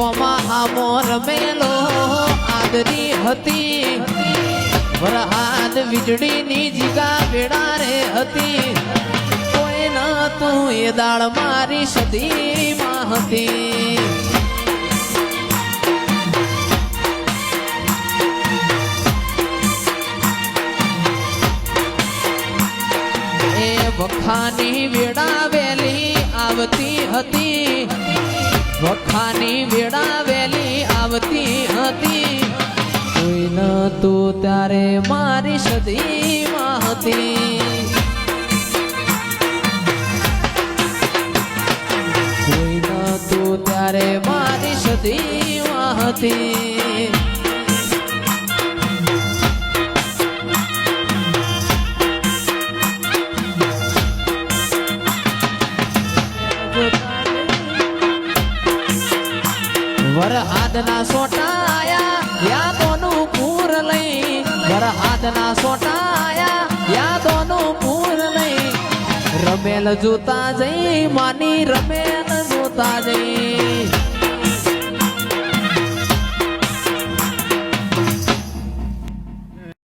આમો રમેલો આદરી હતી. વરહાદ વીજળીની જીગા વેડા રે હતી. કોઈ ન તું એ દાળ મારી સદીમાં હતી. વખાની વેડા વેલી આવતી હતી. વખાની વેળાવેલી આવતી હતી. કોઈ ન તું ત્યારે મારી સદીમાં હતી. કોઈ ન તું ત્યારે મારી સદીમાં હતી. વરહાદના સોટા આયા યાદોનું પૂર લઈ. વરહાદના સોટા આયા યાદોનું પૂર લઈ. રમેલ જોતા જઈ, માની રમેલ જોતા જઈ.